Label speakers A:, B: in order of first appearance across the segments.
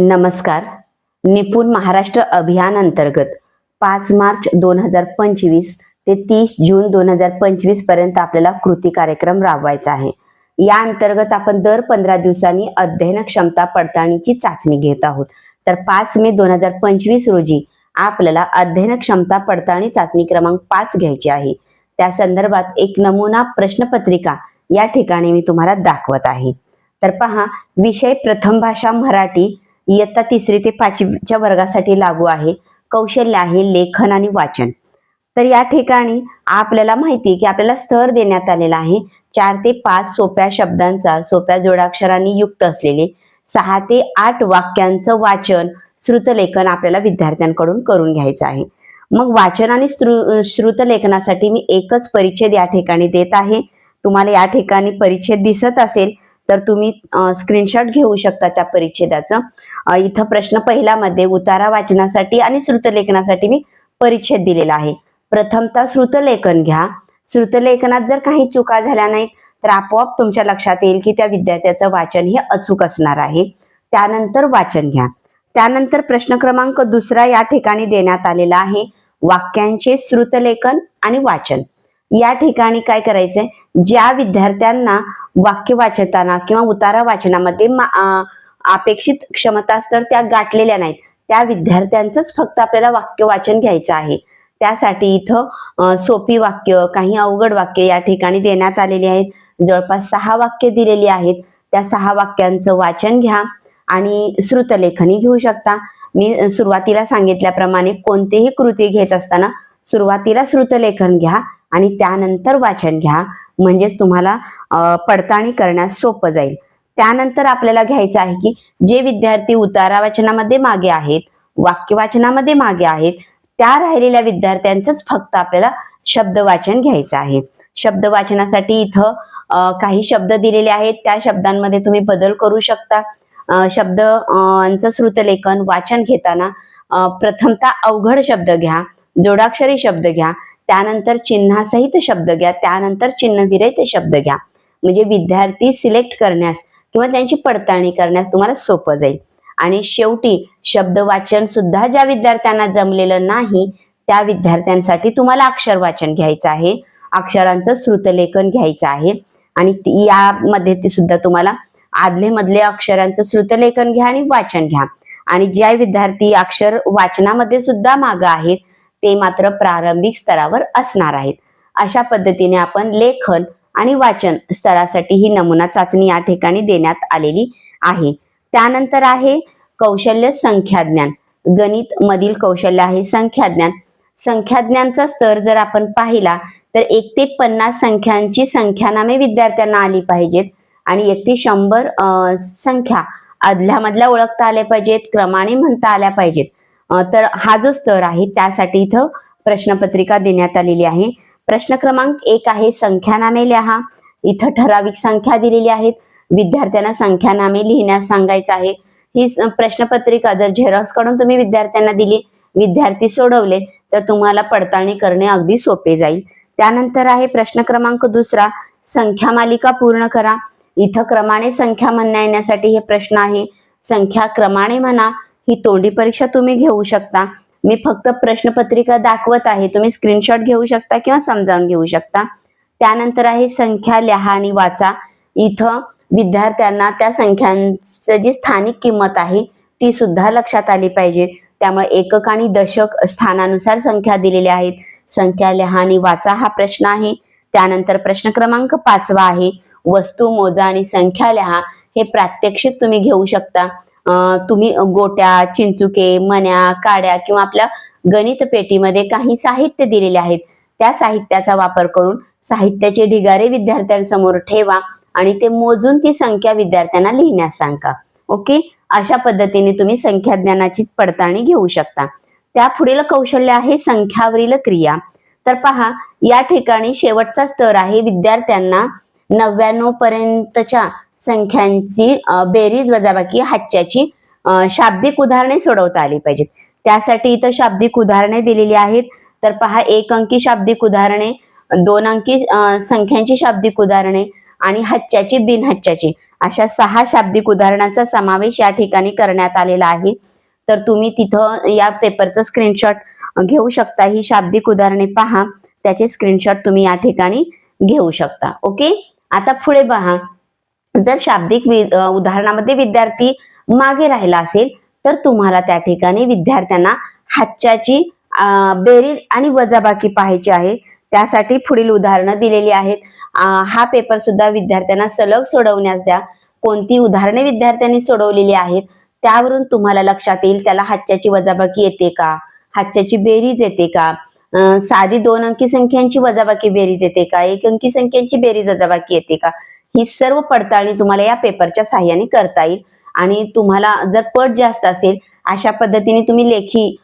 A: नमस्कार. निपुण महाराष्ट्र अभियान अंतर्गत पाच मार्च दोन हजार पंचवीस ते तीस जून दोन हजार पंचवीसपर्यंत आपल्याला कृती कार्यक्रम राबवायचा आहे. या अंतर्गत आपण दर पंधरा दिवसांनी अध्ययन क्षमता पडताळणीची चाचणी घेत आहोत. तर पाच मे दोन हजार पंचवीस रोजी आपल्याला अध्ययन क्षमता पडताळणी चाचणी क्रमांक पाच घ्यायची आहे. त्या संदर्भात एक नमुना प्रश्नपत्रिका या ठिकाणी मी तुम्हाला दाखवत आहे. तर पहा विषय प्रथम भाषा मराठी इयत्ता तिसरी ते पाचवीच्या वर्गासाठी लागू आहे. कौशल्य आहे लेखन आणि वाचन. तर या ठिकाणी आपल्याला माहिती की आपल्याला स्तर देण्यात आलेला आहे. चार ते पाच सोप्या शब्दांचा सोप्या जोडाक्षरांनी युक्त असलेले सहा ते आठ वाक्यांचं वाचन श्रुतलेखन आपल्याला विद्यार्थ्यांकडून करून घ्यायचं आहे. मग वाचन आणि श्रुतलेखनासाठी मी एकच परिच्छेद या ठिकाणी देत आहे. तुम्हाला या ठिकाणी परिच्छेद दिसत असेल तर तुम्ही स्क्रीनशॉट घेऊ शकता त्या परिच्छेदाचं. इथं प्रश्न पहिल्यामध्ये उतारा वाचनासाठी आणि श्रुतलेखनासाठी मी परिच्छेद दिलेला आहे. प्रथमतः श्रुतलेखन घ्या. श्रुतलेखनात जर काही चुका झाल्या नाहीत तर आपोआप तुमच्या लक्षात येईल की त्या विद्यार्थ्याचं वाचन हे अचूक असणार आहे. त्यानंतर वाचन घ्या. त्यानंतर प्रश्न क्रमांक दुसरा या ठिकाणी देण्यात आलेला आहे. वाक्यांचे श्रुतलेखन आणि वाचन. या ठिकाणी काय करायचंय? ज्या विद्यार्थ्यांना वाक्य वाचताना किंवा उतारा वाचनामध्ये अपेक्षित क्षमता तर त्या गाठलेल्या नाहीत. त्या विद्यार्थ्यांचंच फक्त आपल्याला वाक्य वाचन घ्यायचं आहे. त्यासाठी इथं सोपी वाक्य काही अवघड वाक्य या ठिकाणी देण्यात आलेली आहेत. जवळपास सहा वाक्य दिलेली आहेत. त्या सहा वाक्यांचं वाचन घ्या आणि श्रुतलेखनी घेऊ शकता. मी सुरुवातीला सांगितल्याप्रमाणे कोणतीही कृती घेत असताना सुरुवातीला श्रुतलेखन घ्या आणि त्यानंतर वाचन घ्या. म्हणजेच तुम्हाला पडताळणी करण्यास सोपं जाईल. त्यानंतर आपल्याला घ्यायचं आहे की जे विद्यार्थी उतारा वाचनामध्ये मागे आहेत वाक्य वाचनामध्ये मागे आहेत त्या राहिलेल्या विद्यार्थ्यांचंच फक्त आपल्याला शब्द वाचन घ्यायचं आहे. शब्द वाचनासाठी इथं काही शब्द दिलेले आहेत. त्या शब्दांमध्ये तुम्ही बदल करू शकता. शब्द चं श्रुतलेखन वाचन घेताना प्रथमता अवघड शब्द घ्या जोडाक्षरी शब्द घ्या त्यानंतर चिन्हासहित शब्द घ्या त्यानंतर चिन्हविरहित शब्द घ्या. म्हणजे विद्यार्थी सिलेक्ट करण्यास किंवा त्यांची पडताळणी करण्यास तुम्हाला सोपं जाईल. आणि शेवटी शब्द वाचन सुद्धा ज्या विद्यार्थ्यांना जमलेलं नाही त्या विद्यार्थ्यांसाठी तुम्हाला अक्षर वाचन घ्यायचं आहे. अक्षरांचं श्रुतलेखन घ्यायचं आहे. आणि यामध्ये ते सुद्धा तुम्हाला आदले मधले अक्षरांचं श्रुतलेखन घ्या आणि वाचन घ्या. आणि ज्या विद्यार्थी अक्षर वाचनामध्ये सुद्धा मागं आहेत ते मात्र प्रारंभिक स्तरावर असणार आहेत. अशा पद्धतीने आपण लेखन आणि वाचन स्तरासाठी ही नमुना चाचणी या ठिकाणी देण्यात आलेली आहे. त्यानंतर आहे कौशल्य संख्याज्ञान. गणित मधील कौशल्य आहे संख्याज्ञान. संख्याज्ञानचा स्तर जर आपण पाहिला तर एक ते पन्नास संख्यांची संख्यानामे विद्यार्थ्यांना आली पाहिजेत आणि एक ते शंभर अं, संख्या अधल्यामधल्या ओळखता आल्या पाहिजेत क्रमाने म्हणता आल्या पाहिजेत. तर हा जो स्तर आहे त्यासाठी इथं प्रश्नपत्रिका देण्यात आलेली आहे. प्रश्न क्रमांक एक आहे संख्यानामे लिहा. इथं ठराविक संख्या दिलेली आहेत. विद्यार्थ्यांना संख्यानामे लिहिण्यास सांगायचं आहे. ही प्रश्नपत्रिका जर झेरॉक्स काढून तुम्ही विद्यार्थ्यांना दिली विद्यार्थी सोडवले तर तुम्हाला पडताळणी करणे अगदी सोपे जाईल. त्यानंतर आहे प्रश्न क्रमांक दुसरा संख्या मालिका पूर्ण करा. इथं क्रमाने संख्या म्हणण्या येण्यासाठी हे प्रश्न आहे. संख्या क्रमाने म्हणा ही तोंडी परीक्षा तुम्ही घेऊ शकता. मी फक्त प्रश्नपत्रिका दाखवत आहे. तुम्ही स्क्रीनशॉट घेऊ शकता किंवा समजावून घेऊ शकता. त्यानंतर आहे संख्या लिहा आणि वाचा. इथं विद्यार्थ्यांना त्या संख्यांचं जी स्थानिक किंमत आहे ती सुद्धा लक्षात आली पाहिजे. त्यामुळे एकक आणि दशक स्थानानुसार संख्या दिलेल्या आहेत. संख्या लिहा आणि वाचा हा प्रश्न आहे. त्यानंतर प्रश्न क्रमांक पाचवा आहे. वस्तू मोजा आणि संख्या लिहा. हे प्रात्यक्षिक तुम्ही घेऊ शकता. तुम्ही गोट्या चिंचुके मण्या काड्या किंवा आपल्या गणित पेटीमध्ये काही साहित्य दिलेले आहेत. त्या साहित्याचा वापर करून साहित्याचे ढिगारे विद्यार्थ्यांसमोर ठेवा आणि ते मोजून ती संख्या विद्यार्थ्यांना लिहिण्यास सांगा. ओके? अशा पद्धतीने तुम्ही संख्या ज्ञानाची पडताळणी घेऊ शकता. त्या पुढील कौशल्य आहे संख्यावरील क्रिया. तर पहा या ठिकाणी शेवटचा स्तर आहे विद्यार्थ्यांना नव्याण्णव पर्यंतच्या संख्यांची बेरीज वजाबाकी हातच्याची शाब्दिक उदाहरणे सोडवता आली पाहिजेत. त्यासाठी इथं शाब्दिक उदाहरणे दिलेली आहेत. तर पहा एक अंकी शाब्दिक उदाहरणे दोन अंकी संख्यांची शाब्दिक उदाहरणे आणि हच्च्याची बिनहच्च्याची अशा सहा शाब्दिक उदाहरणाचा समावेश या ठिकाणी करण्यात आलेला आहे. तर तुम्ही तिथं या पेपरचं स्क्रीनशॉट घेऊ शकता. ही शाब्दिक उदाहरणे पहा. त्याचे स्क्रीनशॉट तुम्ही या ठिकाणी घेऊ शकता. ओके? आता पुढे पहा. जर शाब्दिक उदाहरणामध्ये विद्यार्थी मागे राहिला असेल तर तुम्हाला त्या ठिकाणी विद्यार्थ्यांना हातच्याची बेरीज आणि वजाबाकी पाहायची आहे. त्यासाठी पुढील उदाहरणं दिलेली आहेत. हा पेपर सुद्धा विद्यार्थ्यांना सलग सोडवण्यास द्या. कोणती उदाहरणे विद्यार्थ्यांनी सोडवलेली आहेत त्यावरून तुम्हाला लक्षात येईल त्याला हातच्याची वजाबाकी येते का? हातच्याची बेरीज येते का? साधी दोन अंकी संख्यांची वजाबाकी बेरीज येते का? एक अंकी संख्यांची बेरीज वजाबाकी येते का? ही सर्व पडताळणी तुम्हाला या पेपरच्या सहाय्याने करता येईल. आणि तुम्हाला जर पट जास्त असेल अशा पद्धतीने तुम्ही लेखी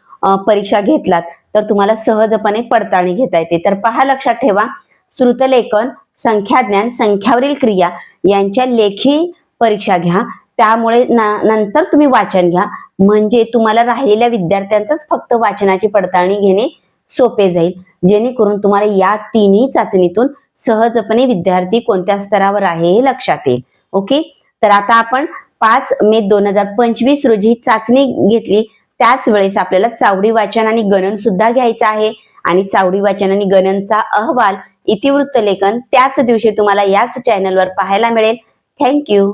A: परीक्षा घेतलात तर तुम्हाला सहजपणे पडताळणी घेता येते. तर पहा लक्षात ठेवा श्रुतलेखन संख्याज्ञान संख्यावरील क्रिया यांच्या लेखी परीक्षा घ्या. त्यामुळे नंतर तुम्ही वाचन घ्या. म्हणजे तुम्हाला राहिलेल्या विद्यार्थ्यांचंच फक्त वाचनाची पडताळणी घेणे सोपे जाईल. जेणेकरून तुम्हाला या तिन्ही चाचणीतून सहजपणे विद्यार्थी कोणत्या स्तरावर आहे हे लक्षात येईल. ओके तर आता आपण पाच मे दोन हजार पंचवीस रोजी चाचणी घेतली. त्याच वेळेस आपल्याला चावडी वाचन आणि गणन सुद्धा घ्यायचं आहे. आणि चावडी वाचन आणि गणनचा अहवाल इतिवृत्त लेखन त्याच दिवशी तुम्हाला याच चॅनलवर पाहायला मिळेल. थँक्यू